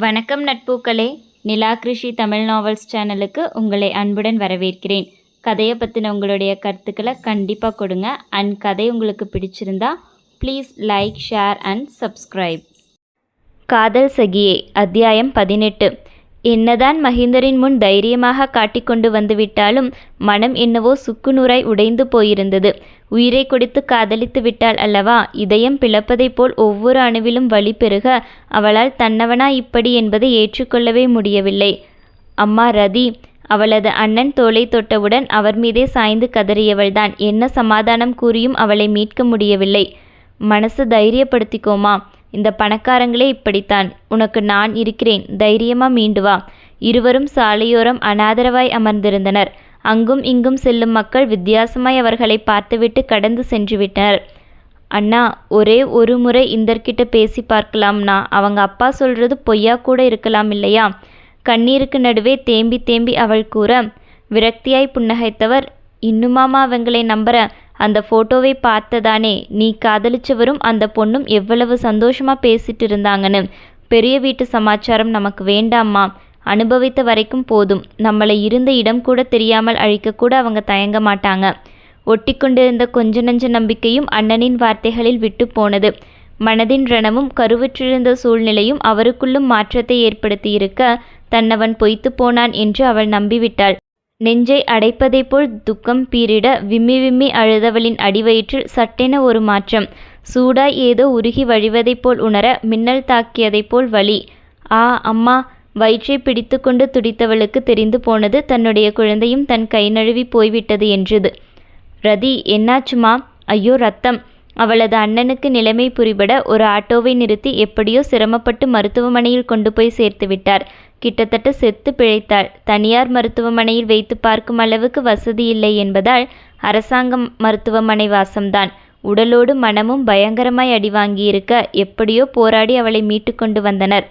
வணக்கம் நட்பூக்களே. நிலா கிருஷி தமிழ் நாவல்ஸ் சேனலுக்கு உங்களை அன்புடன் வரவேற்கிறேன். கதையை பற்றின உங்களுடைய கருத்துக்களை கண்டிப்பாக கொடுங்க. அண்ட் கதை உங்களுக்கு பிடிச்சிருந்தா please like share and subscribe Kadhal Sakhiye அத்தியாயம் பதினெட்டு. என்னதான் மஹிந்தரின் முன் தைரியமாக காட்டிக்கொண்டு வந்துவிட்டாலும் மனம் என்னவோ சுக்குநூறாய் உடைந்து போயிருந்தது. உயிரை கொடுத்து காதலித்து விட்டாள் அல்லவா? இதயம் பிளப்பதைப் போல் ஒவ்வொரு அணுவிலும் வழி பெருக அவளால் தன்னவனா இப்படி என்பதை ஏற்றுக்கொள்ளவே முடியவில்லை. அம்மா ரதி அவளது அண்ணன் தோலை தொட்டவுடன் அவர் மீதே சாய்ந்து கதறியவள்தான். என்ன சமாதானம் கூறியும் அவளை மீட்க முடியவில்லை. மனசு தைரியப்படுத்திக்கோமா? இந்த பணக்காரங்களே இப்படித்தான். உனக்கு நான் இருக்கிறேன். தைரியமா மீண்டு வா. இருவரும் சாலையோரம் அனாதரவாய் அமர்ந்திருந்தனர். அங்கும் இங்கும் செல்லும் மக்கள் வித்தியாசமாய் அவர்களை பார்த்துவிட்டு கடந்து சென்று விட்டனர் அண்ணா ஒரே ஒரு முறை இந்தர்கிட்ட பேசி பார்க்கலாம்னா அவங்க அப்பா சொல்றது பொய்யா கூட இருக்கலாம் இல்லையா? கண்ணீருக்கு நடுவே தேம்பி தேம்பி அவள் கூற விரக்தியாய் புன்னகைத்தவர். இன்னுமாமா அவங்களை நம்புற. அந்த ஃபோட்டோவை பார்த்ததானே நீ காதலிச்சவரும் அந்த பொண்ணும் எவ்வளவு சந்தோஷமா பேசிட்டு இருந்தாங்கன்னு பெரிய வீட்டு சமாச்சாரம் நமக்கு வேண்டாமா அனுபவித்த வரைக்கும் போதும். நம்மளை இருந்த இடம் கூட தெரியாமல் அழிக்கக்கூட அவங்க தயங்க மாட்டாங்க. ஒட்டி கொண்டிருந்த கொஞ்ச நஞ்ச நம்பிக்கையும் அண்ணனின் வார்த்தைகளில் விட்டு போனது. மனதின் ரணமும் கருவுற்றிருந்த சூழ்நிலையும் அவருக்குள்ளும் மாற்றத்தை ஏற்படுத்தியிருக்க தன்னவன் பொய்த்து போனான் என்று அவள் நம்பிவிட்டாள். நெஞ்சை அடைப்பதைப் போல் துக்கம் பீரிட விம்மி விம்மி அழுதவளின் அடிவயிற்றில் சட்டென ஒரு மாற்றம். சூடாய் ஏதோ உருகி வழிவதைப் போல் உணர மின்னல் தாக்கியதைப் போல் வலி. ஆ அம்மா வயிற்றை பிடித்துக்கொண்டு துடித்தவளுக்கு தெரிந்து போனது தன்னுடைய குழந்தையும் தன் கை நழுவி போய்விட்டது என்றது. ரதி என்னாச்சுமா? ஐயோ ரத்தம். அவளது அண்ணனுக்கு நிலைமை புரிபட ஒரு ஆட்டோவை நிறுத்தி எப்படியோ சிரமப்பட்டு மருத்துவமனையில் கொண்டு போய் சேர்த்து விட்டார். கிட்டத்தட்ட செத்து பிழைத்தாள். தனியார் மருத்துவமனையில் வைத்து பார்க்கும் அளவுக்கு வசதி இல்லை என்பதால் அரசாங்க மருத்துவமனை வாசம்தான். உடலோடு மனமும் பயங்கரமாய் அடி வாங்கியிருக்க எப்படியோ போராடி அவளை மீட்டு கொண்டு வந்தனர்.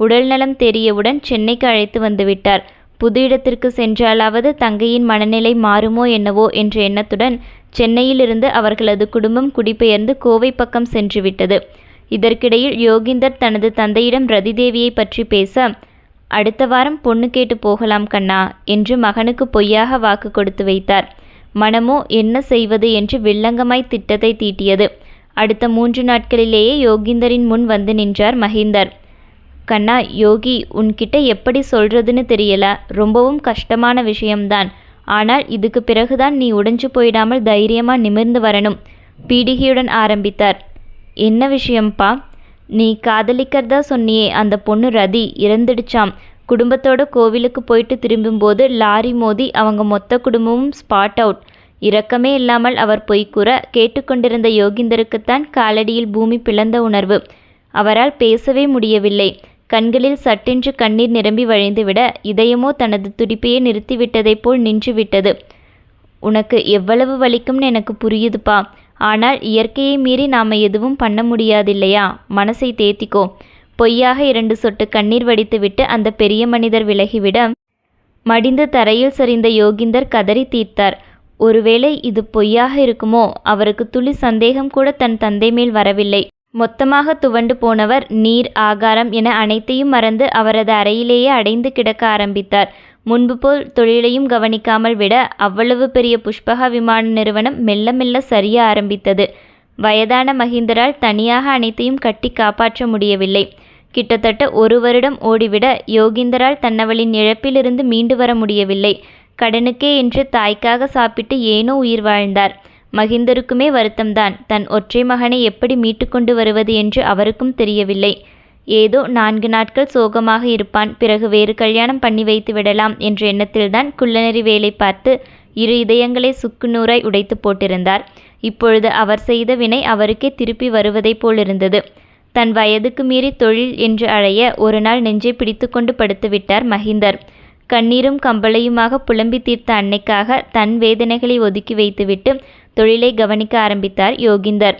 உடல்நலம் தெரியவுடன் சென்னைக்கு அழைத்து வந்துவிட்டார். புது இடத்திற்கு சென்றாலாவது தங்கையின் மனநிலை மாறுமோ என்னவோ என்ற எண்ணத்துடன் சென்னையிலிருந்து அவர்களது குடும்பம் குடிபெயர்ந்து கோவை பக்கம் சென்றுவிட்டது. இதற்கிடையில் யோகிந்தர் தனது தந்தையிடம் ரதிதேவியை பற்றி பேச அடுத்த வாரம் பொண்ணு கேட்டு போகலாம் கண்ணா என்று மகனுக்கு பொய்யாக வாக்கு கொடுத்து வைத்தார். மனமோ என்ன செய்வது என்று வில்லங்கமாய் திட்டத்தை தீட்டியது. அடுத்த மூன்று நாட்களிலேயே யோகிந்தரின் முன் வந்து நின்றார் மஹிந்தர் கண்ணா யோகி உன்கிட்ட எப்படி சொல்றதுன்னு தெரியல. ரொம்பவும் கஷ்டமான விஷயம்தான். ஆனால் இதுக்கு பிறகுதான் நீ உடைஞ்சு போயிடாமல் தைரியமா நிமிர்ந்து வரணும். பீடிகையுடன் ஆரம்பித்தார். என்ன விஷயம்ப்பா நீ காதலிக்கிறதா சொன்னியே அந்த பொண்ணு ரதி இறந்துடுச்சாம். குடும்பத்தோட கோவிலுக்கு போயிட்டு திரும்பும்போது லாரி மோதி அவங்க மொத்த குடும்பமும் ஸ்பாட் அவுட் இரக்கமே இல்லாமல் அவர் பொய்க்கூற கேட்டுக்கொண்டிருந்த யோகிந்தருக்குத்தான் காலடியில் பூமி பிளந்த உணர்வு. அவரால் பேசவே முடியவில்லை. கண்களில் சட்டென்று கண்ணீர் நிரம்பி வழிந்துவிட இதயமோ தனது துடிப்பையே நிறுத்திவிட்டதைப் போல் நின்றுவிட்டது. உனக்கு எவ்வளவு வலிக்கும்னு எனக்கு புரியுதுப்பா. ஆனால் இயற்கையை மீறி நாம எதுவும் பண்ண முடியாதில்லையா? மனசை தேத்திக்கோ. பொய்யாக இரண்டு சொட்டு கண்ணீர் வடித்துவிட்டு அந்த பெரிய மனிதர் விலகிவிட மடிந்து தரையில் சரிந்த யோகிந்தர் கதறி தீர்த்தார். ஒருவேளை இது பொய்யாக இருக்குமோ? அவருக்கு துளி சந்தேகம் கூட தன் தந்தை மேல் வரவில்லை. மொத்தமாக துவண்டு போனவர் நீர் ஆகாரம் என அனைத்தையும் மறந்து அவரது அறையிலேயே அடைந்து கிடக்க ஆரம்பித்தார். முன்பு போல் தொழிலையும் கவனிக்காமல் விட அவ்வளவு பெரிய புஷ்பகா விமான நிறுவனம் மெல்ல மெல்ல சரிய ஆரம்பித்தது. வயதான மகிந்தரால் தனியாக அனைத்தையும் கட்டி காப்பாற்ற முடியவில்லை. கிட்டத்தட்ட ஒரு வருடம் ஓடிவிட யோகிந்தரால் தன்னவளின் இழப்பிலிருந்து மீண்டு வர முடியவில்லை. கடனுக்கே என்று தாய்க்காக சாப்பிட்டு ஏனோ உயிர் வாழ்ந்தார். மகிந்தருக்குமே வருத்தம்தான். தன் ஒற்றை மகனை எப்படி மீட்டுக்கொண்டு வருவது என்று அவருக்கும் தெரியவில்லை. ஏதோ நான்கு நாட்கள் சோகமாக இருப்பான் பிறகு வேறு கல்யாணம் பண்ணி வைத்து விடலாம் என்ற எண்ணத்தில்தான் குள்ளநெறி வேலை பார்த்து இரு இதயங்களை சுக்குநூறாய் உடைத்து போட்டிருந்தார். இப்பொழுது அவர் செய்த வினை அவருக்கே திருப்பி வருவதைப் போலிருந்தது. தன் வயதுக்கு மீறி தொழில் என்று அழைய ஒரு நாள் நெஞ்சை பிடித்துக்கொண்டு படுத்துவிட்டார் மஹிந்தர். கண்ணீரும் கம்பளையுமாக புலம்பி தீர்த்த அன்னைக்காக தன் வேதனைகளை ஒதுக்கி வைத்துவிட்டு தொழிலை கவனிக்க ஆரம்பித்தார் யோகிந்தர்.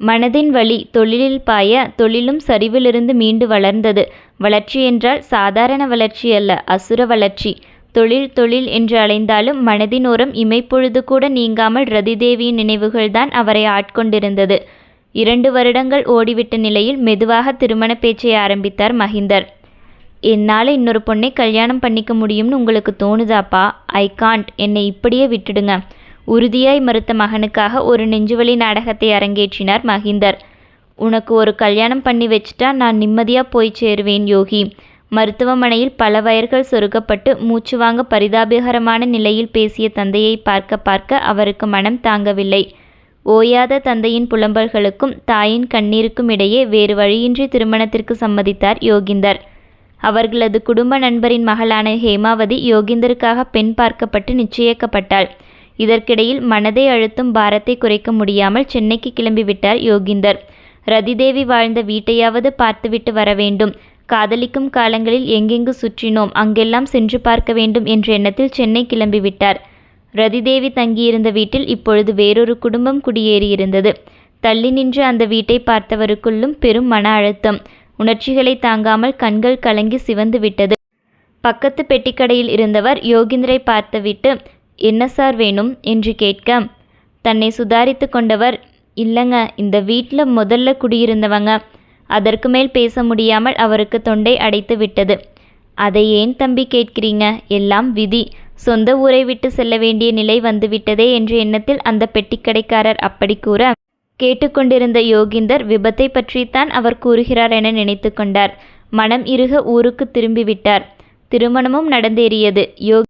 மனதின் வழி தொழிலில் பாய தொழிலும் சரிவிலிருந்து மீண்டு வளர்ந்தது. வளர்ச்சி என்றால் சாதாரண வளர்ச்சி அல்ல அசுர வளர்ச்சி. தொழில் தொழில் என்று அலைந்தாலும் மனதின் ஓரம் இமைப்பொழுது கூட நீங்காமல் ரதிதேவியின் நினைவுகள்தான் அவரை ஆட்கொண்டிருந்தது. இரண்டு வருடங்கள் ஓடிவிட்ட நிலையில் மெதுவாக திருமண பேச்சை ஆரம்பித்தார் மஹிந்தர் என்னால் இன்னொரு பொண்ணை கல்யாணம் பண்ணிக்க முடியும்னு உங்களுக்கு தோணுதாப்பா? ஐ காண்ட் என்னை இப்படியே விட்டுடுங்க. உறுதியாய் மறுத்த மகனுக்காக ஒரு நெஞ்சுவலி நாடகத்தை அரங்கேற்றினார் மஹிந்தர் உனக்கு ஒரு கல்யாணம் பண்ணி வச்சுட்டா நான் நிம்மதியாக போய் சேருவேன் யோகி. மருத்துவமனையில் பல வயர்கள் சொருகப்பட்டு மூச்சு வாங்க பரிதாபகரமான நிலையில் பேசிய தந்தையை பார்க்க பார்க்க அவருக்கு மனம் தாங்கவில்லை. ஓயாத தந்தையின் புலம்பல்களுக்கும் தாயின் கண்ணீருக்கும் இடையே வேறு வழியின்றி திருமணத்திற்கு சம்மதித்தார் யோகிந்தர். அவர்களது குடும்ப நண்பரின் மகளான ஹேமாவதி யோகிந்தருக்காக பெண் பார்க்கப்பட்டு நிச்சயிக்கப்பட்டாள். இதற்கிடையில் மனதை அழுத்தும் பாரத்தை குறைக்க முடியாமல் சென்னைக்கு கிளம்பிவிட்டார் யோகிந்தர். ரதிதேவி வாழ்ந்த வீட்டையாவது பார்த்துவிட்டு வர வேண்டும். காதலிக்கும் காலங்களில் எங்கெங்கு சுற்றினோம் அங்கெல்லாம் சென்று பார்க்க வேண்டும் என்ற எண்ணத்தில் சென்னை கிளம்பிவிட்டார். ரதிதேவி தங்கியிருந்த வீட்டில் இப்பொழுது வேறொரு குடும்பம் குடியேறியிருந்தது. தள்ளி நின்று அந்த வீட்டை பார்த்தவருக்குள்ளும் பெரும் மன அழுத்தம். உணர்ச்சிகளை தாங்காமல் கண்கள் கலங்கி சிவந்து விட்டது. பக்கத்து பெட்டிக்கடையில் இருந்தவர் யோகிந்தரை பார்த்துவிட்டு என்ன சார் வேணும்? என்று கேட்க தன்னை சுதாரித்து கொண்டவர் இல்லைங்க இந்த வீட்டில் முதல்ல குடியிருந்தவங்க. அதற்கு மேல் பேச முடியாமல் அவருக்கு தொண்டை அடைத்து விட்டது. அதை ஏன் தம்பி கேட்கிறீங்க? எல்லாம் விதி. சொந்த ஊரை விட்டு செல்ல வேண்டிய நிலை வந்துவிட்டதே என்ற எண்ணத்தில் அந்த பெட்டிக்கடைக்காரர் அப்படி கூற கேட்டுக்கொண்டிருந்த யோகிந்தர் விபத்தை பற்றித்தான் அவர் கூறுகிறார் என நினைத்து கொண்டார். மனம் இறுக ஊருக்கு திரும்பிவிட்டார். திருமணமும் நடந்தேறியது. யோகி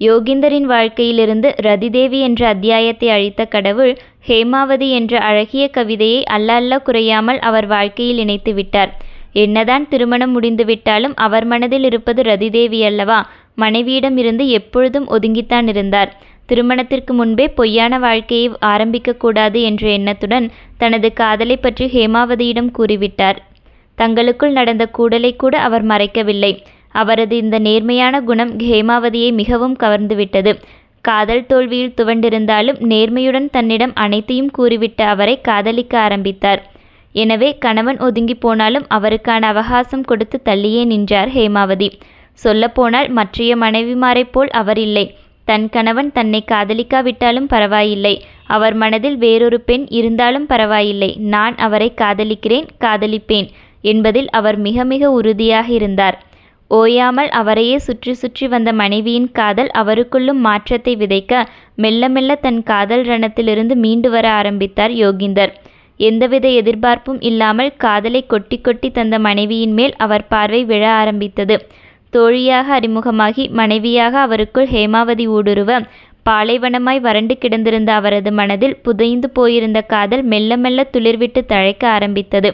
யோகிந்தரின் வாழ்க்கையிலிருந்து ரதிதேவி என்ற அத்தியாயத்தை அழித்த கடவுள் ஹேமாவதி என்ற அழகிய கவிதையை அல்ல குறையாமல் அவர் வாழ்க்கையில் இணைத்து விட்டார். என்னதான் திருமணம் முடிந்துவிட்டாலும் அவர் மனதில் இருப்பது ரதிதேவி அல்லவா? மனைவியிடம் இருந்து எப்பொழுதும் ஒதுங்கித்தான் இருந்தார். திருமணத்திற்கு முன்பே பொய்யான வாழ்க்கையை ஆரம்பிக்கக்கூடாது என்ற எண்ணத்துடன் தனது காதலை பற்றி ஹேமாவதியிடம் கூறிவிட்டார். தங்களுக்குள் நடந்த கூடலை கூட அவர் மறைக்கவில்லை. அவரது இந்த நேர்மையான குணம் ஹேமாவதியை மிகவும் கவர்ந்துவிட்டது. காதல் தோல்வியில் துவண்டிருந்தாலும் நேர்மையுடன் தன்னிடம் அனைத்தையும் கூறிவிட்ட அவரை காதலிக்க ஆரம்பித்தார். எனவே கணவன் ஒதுங்கி போனாலும் அவருக்கான அவகாசம் கொடுத்து தள்ளியே நின்றார் ஹேமாவதி. சொல்லப்போனால் மற்றைய மனைவிமாரைப் போல் அவர் இல்லை. தன் கணவன் தன்னை காதலிக்காவிட்டாலும் பரவாயில்லை. அவர் மனதில் வேறொரு பெண் இருந்தாலும் பரவாயில்லை. நான் அவரை காதலிக்கிறேன் காதலிப்பேன் என்பதில் அவர் மிக மிக உறுதியாக இருந்தார். ஓயாமல் அவரையே சுற்றி சுற்றி வந்த மனைவியின் காதல் அவருக்குள்ளும் மாற்றத்தை விதைக்க மெல்ல மெல்ல தன் காதல் ரணத்திலிருந்து மீண்டு வர ஆரம்பித்தார் யோகிந்தர். எந்தவித எதிர்பார்ப்பும் இல்லாமல் காதலை கொட்டி கொட்டி தந்த மனைவியின் மேல் அவர் பார்வை விழ ஆரம்பித்தது. தோழியாக அறிமுகமாகி மனைவியாக அவருக்குள் ஹேமாவதி ஊடுருவ பாலைவனமாய் வறண்டு கிடந்திருந்த அவரது மனதில் புதைந்து போயிருந்த காதல் மெல்ல மெல்ல துளிர்விட்டு தழைக்க ஆரம்பித்தது.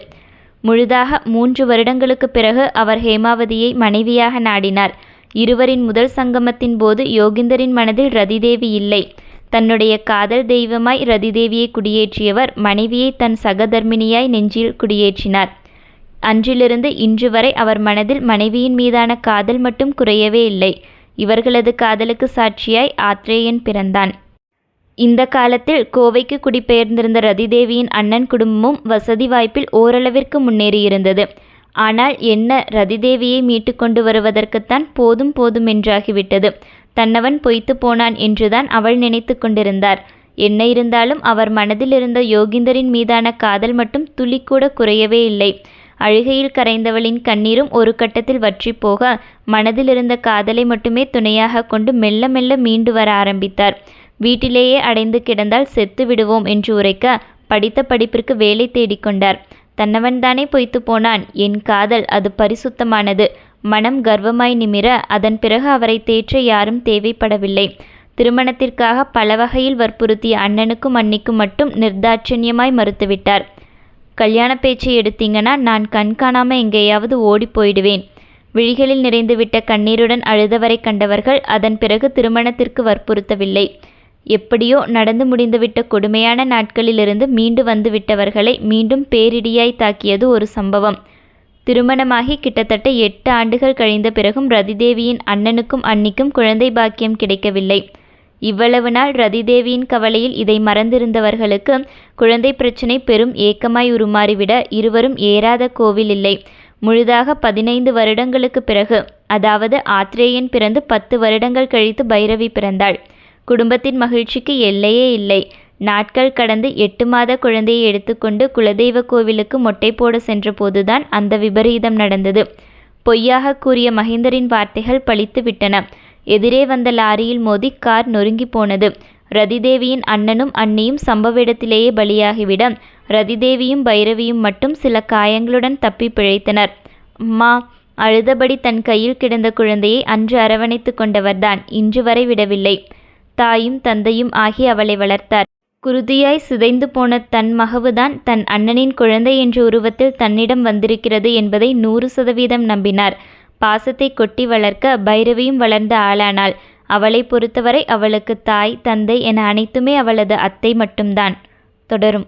முழுதாக மூன்று வருடங்களுக்கு பிறகு அவர் ஹேமாவதியை மனைவியாக நாடினார். இருவரின் முதல் சங்கமத்தின் போது யோகிந்தரின் மனதில் ரதிதேவி இல்லை. தன்னுடைய காதல் தெய்வமாய் ரதிதேவியை குடியேற்றியவர் மனைவியை தன் சகதர்மினியாய் நெஞ்சில் குடியேற்றினார். அன்றிலிருந்து இன்று வரை அவர் மனதில் மனைவியின் மீதான காதல் மட்டும் குறையவே இல்லை. இவர்களது காதலுக்கு சாட்சியாய் ஆத்ரேயன் பிறந்தான். இந்த காலத்தில் கோவைக்கு குடிபெயர்ந்திருந்த ரதிதேவியின் அண்ணன் குடும்பமும் வசதி வாய்ப்பில் ஓரளவிற்கு முன்னேறியிருந்தது. ஆனால் என்ன ரதிதேவியை மீட்டு கொண்டு வருவதற்குத்தான் போதும் போதும் என்றாகிவிட்டது. தன்னவன் பொய்த்து போனான் என்றுதான் அவள் நினைத்து கொண்டிருந்தார். என்ன இருந்தாலும் அவர் மனதில் இருந்த யோகிந்தரின் மீதான காதல் மட்டும் துளிக்கூட குறையவே இல்லை. அழுகையில் கரைந்தவளின் கண்ணீரும் ஒரு கட்டத்தில் வற்றி போக மனதில் இருந்த காதலை மட்டுமே துணையாக கொண்டு மெல்ல மெல்ல மீண்டு வர ஆரம்பித்தார். வீட்டிலேயே அடைந்து கிடந்தால் செத்து விடுவோம் என்று உரைக்க படித்த படிப்பிற்கு வேலை தேடிக்கொண்டார் தன்னவன்தானே பொய்த்து போனான். என் காதல் அது பரிசுத்தமானது. மனம் கர்வமாய் நிமிர அதன் பிறகு அவரை தேற்ற யாரும் தேவைப்படவில்லை. திருமணத்திற்காக பல வகையில் வற்புறுத்திய அண்ணனுக்கும் அன்னிக்கும் மட்டும் நிர்தாட்சண்யமாய் மறுத்துவிட்டார். கல்யாண பேச்சை எடுத்தீங்கன்னா நான் கண் காணாம எங்கேயாவது ஓடி போயிடுவேன். விழிகளில் நிறைந்துவிட்ட கண்ணீருடன் அழுதவரை கண்டவர்கள் அதன் பிறகு திருமணத்திற்கு வற்புறுத்தவில்லை. எப்படியோ நடந்து முடிந்துவிட்ட கொடுமையான நாட்களிலிருந்து மீண்டு வந்துவிட்டவர்களை மீண்டும் பேரிடியாய் தாக்கியது ஒரு சம்பவம். திருமணமாகி கிட்டத்தட்ட எட்டு ஆண்டுகள் கழிந்த பிறகும் ரதிதேவியின் அண்ணனுக்கும் அன்னிக்கும் குழந்தை பாக்கியம் கிடைக்கவில்லை. இவ்வளவு நாள் ரதிதேவியின் கவலையில் இதை மறந்திருந்தவர்களுக்கு குழந்தை பிரச்சினை பெரும் ஏக்கமாய் உருமாறிவிட இருவரும் ஏறாத கோவில் இல்லை. முழுதாக பதினைந்து வருடங்களுக்கு பிறகு அதாவது ஆத்ரேயன் பிறந்து பத்து வருடங்கள் கழித்து பைரவி பிறந்தாள். குடும்பத்தின் மகிழ்ச்சிக்கு எல்லையே இல்லை. நாட்கள் கடந்து எட்டு மாத குழந்தையை எடுத்துக்கொண்டு குலதெய்வ கோவிலுக்கு மொட்டை போட சென்றபோதுதான் அந்த விபரீதம் நடந்தது. பொய்யாக கூறிய மகேந்தரின் வார்த்தைகள் பலித்து விட்டன. எதிரே வந்த லாரியில் மோதி கார் நொறுங்கி போனது. ரதிதேவியின் அண்ணனும் அண்ணியும் சம்பவ இடத்திலேயே பலியாகிவிட ரதிதேவியும் பைரவியும் மட்டும் சில காயங்களுடன் தப்பி பிழைத்தனர். அம்மா அழுதபடி தன் கையில் கிடந்த குழந்தையை அன்று அரவணைத்து கொண்டவர்தான். இன்று வரை விடவில்லை. தாயும் தந்தையும் ஆகி அவளை வளர்த்தார். குருதியாய் சிதைந்து போன தன் மகவுதான் தன் அண்ணனின் குழந்தை என்ற உருவத்தில் தன்னிடம் வந்திருக்கிறது என்பதை நூறு சதவீதம் நம்பினார். பாசத்தை கொட்டி வளர்க்க பைரவியும் வளர்ந்த ஆளானாள். அவளை பொறுத்தவரை அவளுக்கு தாய் தந்தை என அனைத்துமே அவளது அத்தை மட்டும்தான். தொடரும்.